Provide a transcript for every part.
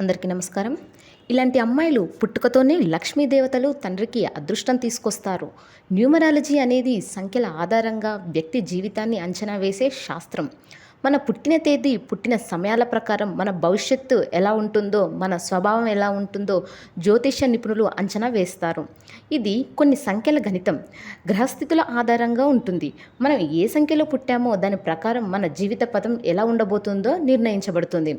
అందరికీ నమస్కారం. ఇలాంటి అమ్మాయిలు పుట్టుకతోనే లక్ష్మీ దేవతలు తండ్రికి అదృష్టం తీసుకొస్తారు. న్యూమరాలజీ అనేది సంఖ్యల ఆధారంగా వ్యక్తి జీవితాన్ని అంచనా వేసే శాస్త్రం. మన పుట్టిన తేదీ పుట్టిన సమయాల ప్రకారం మన భవిష్యత్తు ఎలా ఉంటుందో మన స్వభావం ఎలా ఉంటుందో జ్యోతిష నిపుణులు అంచనా వేస్తారు. ఇది కొన్ని సంఖ్యల గణితం. గ్రహస్థితుల ఆధారంగా ఉంటుంది. మనం ఏ సంఖ్యలో పుట్టామో దాని ప్రకారం మన జీవిత పథం ఎలా ఉండబోతుందో నిర్ణయించబడుతుంది.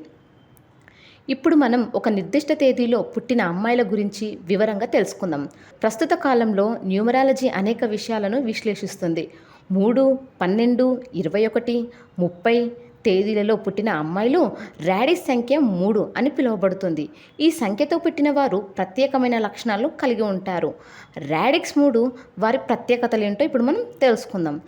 ఇప్పుడు మనం ఒక నిర్దిష్ట తేదీలో పుట్టిన అమ్మాయిల గురించి వివరంగా తెలుసుకుందాం. ప్రస్తుత కాలంలో న్యూమరాలజీ అనేక విషయాలను విశ్లేషిస్తుంది. మూడు పన్నెండు ఇరవై ఒకటి ముప్పై తేదీలలో పుట్టిన అమ్మాయిలు రాడిస్ సంఖ్య మూడు అని పిలువబడుతుంది. ఈ సంఖ్యతో పుట్టిన వారు ప్రత్యేకమైన లక్షణాలు కలిగి ఉంటారు. ర్యాడిక్స్ మూడు వారి ప్రత్యేకతలు ఏంటో ఇప్పుడు మనం తెలుసుకుందాం.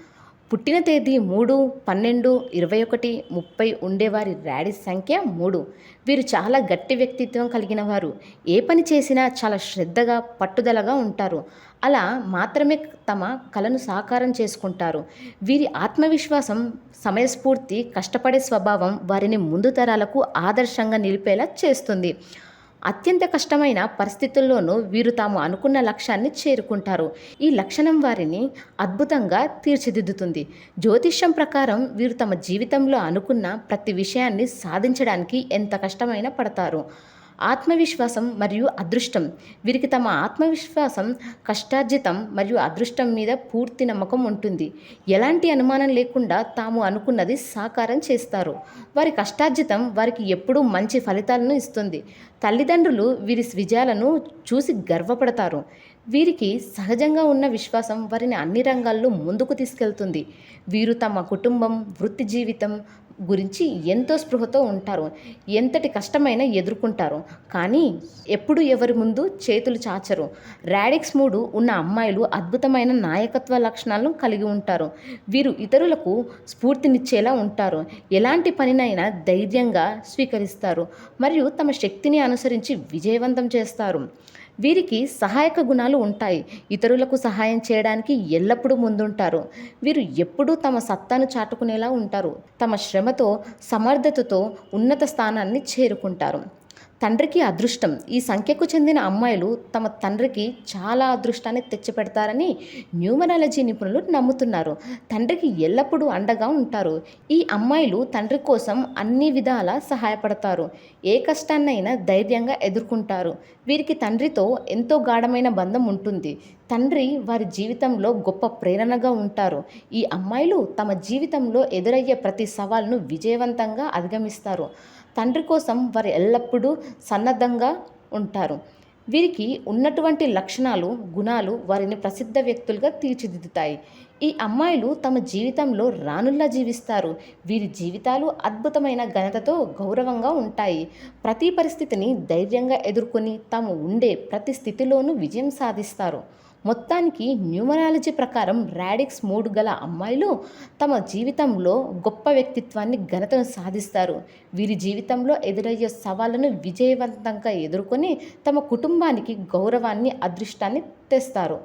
పుట్టిన తేదీ మూడు పన్నెండు ఇరవై ఒకటి ముప్పై ఉండేవారి ర్యాడీ సంఖ్య మూడు. వీరు చాలా గట్టి వ్యక్తిత్వం కలిగిన వారు ఏ పని చేసినా చాలా శ్రద్ధగా పట్టుదలగా ఉంటారు. అలా మాత్రమే తమ కలను సాకారం చేసుకుంటారు. వీరి ఆత్మవిశ్వాసం సమయస్ఫూర్తి కష్టపడే స్వభావం వారిని ముందు తరాలకు ఆదర్శంగా నిలిపేలా చేస్తుంది. అత్యంత కష్టమైన పరిస్థితుల్లోనూ వీరు తాము అనుకున్న లక్ష్యాన్ని చేరుకుంటారు. ఈ లక్షణం వారిని అద్భుతంగా తీర్చిదిద్దుతుంది. జ్యోతిష్యం ప్రకారం వీరు తమ జీవితంలో అనుకున్న ప్రతి విషయాన్ని సాధించడానికి ఎంత కష్టమైనా పడతారు. ఆత్మవిశ్వాసం మరియు అదృష్టం. వీరికి తమ ఆత్మవిశ్వాసం కష్టార్జితం మరియు అదృష్టం మీద పూర్తి నమ్మకం ఉంటుంది. ఎలాంటి అనుమానం లేకుండా తాము అనుకున్నది సాకారం చేస్తారు. వారి కష్టార్జితం వారికి ఎప్పుడూ మంచి ఫలితాలను ఇస్తుంది. తల్లిదండ్రులు వీరి విజయాలను చూసి గర్వపడతారు. వీరికి సహజంగా ఉన్న విశ్వాసం వారిని అన్ని రంగాల్లో ముందుకు తీసుకెళ్తుంది. వీరు తమ కుటుంబం వృత్తి జీవితం గురించి ఎంతో స్పృహతో ఉంటారు. ఎంతటి కష్టమైనా ఎదుర్కొంటారు. కానీ ఎప్పుడు ఎవరి ముందు చేతులు చాచరు. రాడిక్స్ మూడు ఉన్న అమ్మాయిలు అద్భుతమైన నాయకత్వ లక్షణాలను కలిగి ఉంటారు. వీరు ఇతరులకు స్ఫూర్తినిచ్చేలా ఉంటారు. ఎలాంటి పనినైనా ధైర్యంగా స్వీకరిస్తారు. మరియు తమ శక్తిని అనుసరించి విజయవంతం చేస్తారు. వీరికి సహాయక గుణాలు ఉంటాయి. ఇతరులకు సహాయం చేయడానికి ఎల్లప్పుడూ ముందుంటారు. వీరు ఎప్పుడూ తమ సత్తాను చాటుకునేలా ఉంటారు. తమ శ్రమతో సమర్థతతో ఉన్నత స్థానాన్ని చేరుకుంటారు. తండ్రికి అదృష్టం. ఈ సంఖ్యకు చెందిన అమ్మాయిలు తమ తండ్రికి చాలా అదృష్టాన్ని తెచ్చిపెడతారని న్యూమరాలజీ నిపుణులు నమ్ముతున్నారు. తండ్రికి ఎల్లప్పుడూ అండగా ఉంటారు. ఈ అమ్మాయిలు తండ్రి కోసం అన్ని విధాలా సహాయపడతారు. ఏ కష్టాన్నైనా ధైర్యంగా ఎదుర్కొంటారు. వీరికి తండ్రితో ఎంతో గాఢమైన బంధం ఉంటుంది. తండ్రి వారి జీవితంలో గొప్ప ప్రేరణగా ఉంటారు. ఈ అమ్మాయిలు తమ జీవితంలో ఎదురయ్యే ప్రతి సవాల్ను విజయవంతంగా అధిగమిస్తారు. తండ్రి కోసం వారు ఎల్లప్పుడూ సన్నద్ధంగా ఉంటారు. వీరికి ఉన్నటువంటి లక్షణాలు గుణాలు వారిని ప్రసిద్ధ వ్యక్తులుగా తీర్చిదిద్దుతాయి. ఈ అమ్మాయిలు తమ జీవితంలో రానుల్లా జీవిస్తారు. వీరి జీవితాలు అద్భుతమైన ఘనతతో గౌరవంగా ఉంటాయి. ప్రతి పరిస్థితిని ధైర్యంగా ఎదుర్కొని తాము ఉండే ప్రతి స్థితిలోనూ విజయం సాధిస్తారు. మొత్తానికి న్యూమరాలజీ ప్రకారం రాడిక్స్ మూడు గల అమ్మాయిలు తమ జీవితంలో గొప్ప వ్యక్తిత్వాన్ని ఘనతను సాధిస్తారు. వీరి జీవితంలో ఎదురయ్యే సవాళ్ళను విజయవంతంగా ఎదుర్కొని తమ కుటుంబానికి గౌరవాన్ని అదృష్టాన్ని తెస్తారు.